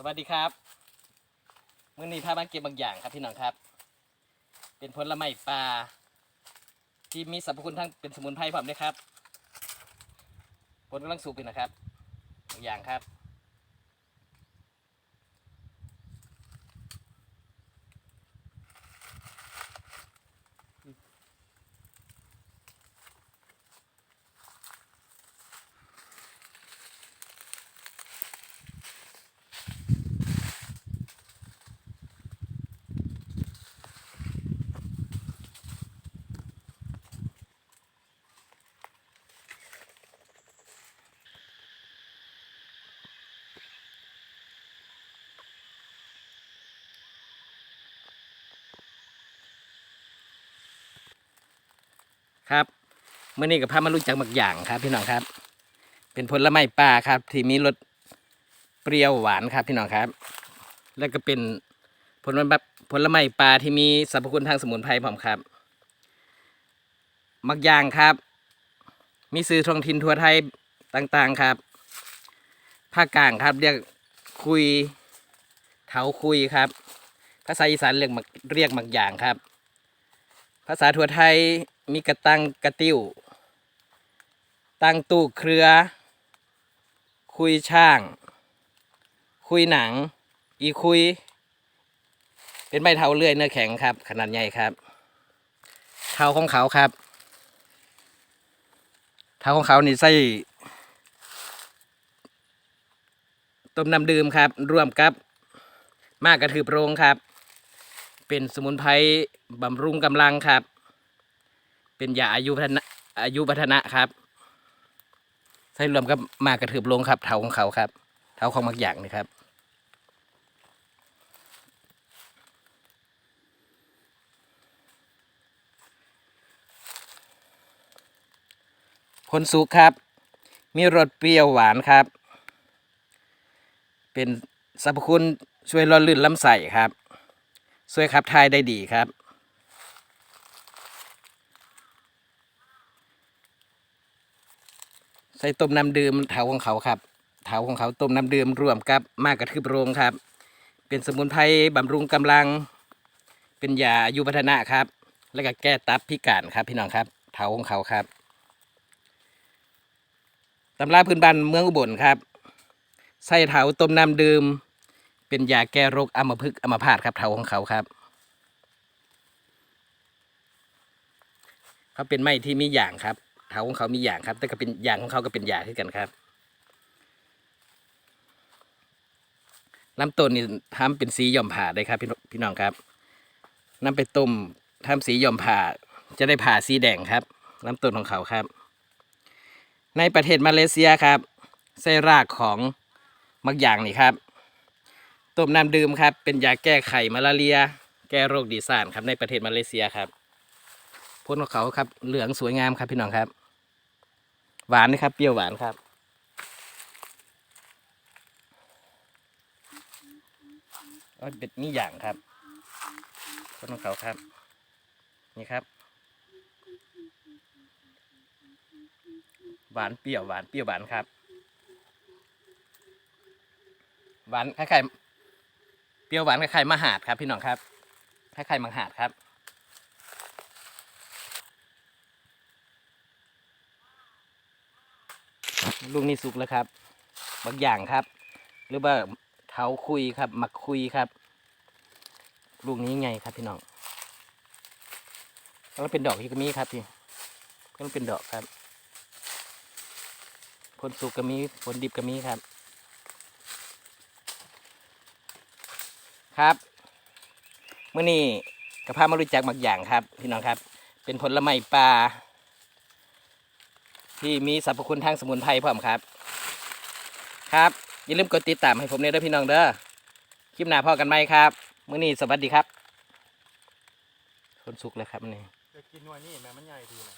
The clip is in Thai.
สวัสดีครับมื่อนี้พามาเก็บบางอย่างครับพี่น้องครับ เป็นผลไม้ปลาที่มีสรรพคุณทั้งเป็นสมุนไพรผมด้วยครับผลกำลังสุกอยู่นะครับบางอย่างครับ ครับเมื่อนี้กับพามารู้จักบางอย่างครับ พี่น้องครับ เป็นผลไม้ปลาครับ ที่มีรสเปรี้ยวหวานครับ พี่น้องครับ แล้วก็เป็นผลไม้ผลไม้ปลาที่มีสรรพคุณทางสมุนไพรผมครับมักย่างครับ มีซื้อท้องถิ่นทั่วไทยต่างๆครับภาคกลางครับเรียกคุยเถาคุยครับ ภาษาอีสานเรียกมักเรียกมักอย่างครับ ภาษาทั่วไทย มีกระตังกระติ้ว ตังตู้เครือ คุยช่าง คุยหนัง อีคุย เป็นใบเทาเลื่อยเนื้อแข็งครับ ขนาดใหญ่ครับ เท้าของเขาครับ เท้าของเขานี่ใส่ต้มน้ำดื่มครับ ร่วมกับ มากกระถือโปรงครับ เป็นสมุนไพรบำรุงกำลังครับ เป็นยาอายุพัฒนะอายุพัฒนะครับ ใส่รวมกับมากระถือโปรงครับเท้าของเขาครับเท้าของมักอย่างนี่ครับผลสุกครับ มีรสเปรี้ยวหวานครับ เป็นสรรพคุณช่วยล่อลื่นลำไส้ครับ ช่วยขับถ่ายได้ดีครับ ใส่ต้มน้ำดื่มเถาของเขาครับเถาของเขาต้มน้ำดื่มรวมกับมากกระทืบโรงครับ เป็นสมุนไพรบำรุงกำลัง เป็นยาอายุพัฒนะครับ แล้วก็แก้ตับพิการครับพี่น้องครับเถาของเขาครับตำราพื้นบ้านเมืองอุบลครับใส่เถาต้มน้ำดื่ม เป็นยาแก้โรคอัมพฤกษ์อัมพาตครับเถาของเขาครับ เขาเป็นไม้ที่มีอย่างครับ เถาของเขามีอย่างครับ แต่ก็เป็นอย่างของเขาก็เป็นยาคือกันครับลำต้นนี่ทำเป็นสีหย่อมผ่าได้ครับพี่น้องพี่น้องครับนำไปต้มทำสีหย่อมผ่าจะได้ผ่าสีแดงครับลำต้นของเขาครับ ในประเทศมาเลเซียครับไส้รากของมักอย่างนี่ครับต้มน้ำดื่มครับ เป็นยาแก้ไขมาลาเรีย แก้โรคดีซ่านครับในประเทศมาเลเซียครับ ผลของเขาครับ เหลืองสวยงามครับพี่น้องครับ หวานนะครับ เปรี้ยวหวานครับเป็นนี่อย่างครับผลของเขาครับ นี่ครับ หวานเปรี้ยวหวานเปรี้ยวหวานครับ หวานคล้ายๆเปรี้ยวหวานคล้ายๆมะหาดครับ พี่น้องครับคล้ายๆมังหาดครับ ลูกนี้สุกแล้วครับบางอย่างครับ หรือว่าเท้าคุยครับหมักคุยครับ ลูกนี้ไงครับพี่น้องแล้วเป็นดอกที่ก็มีครับพี่ก็เป็นดอกครับผลสุกก็มีผลดิบก็มีครับ ครับเมื่อนี้กระเพามารู้จักบางอย่างครับ พี่น้องครับ เป็นผลไม้ปลา ที่มีสรรพคุณทางสมุนไพรพร้อมครับ ครับ อย่าลืมกดติดตามให้ผมเนี่ยด้วยพี่น้องเด้อคลิปหน้าพ่อกันไหมครับเมื่อนี้สวัสดีครับคนสุกเลยครับนี่จะกินหน่วยนี่แม่มันใหญ่ดีนะ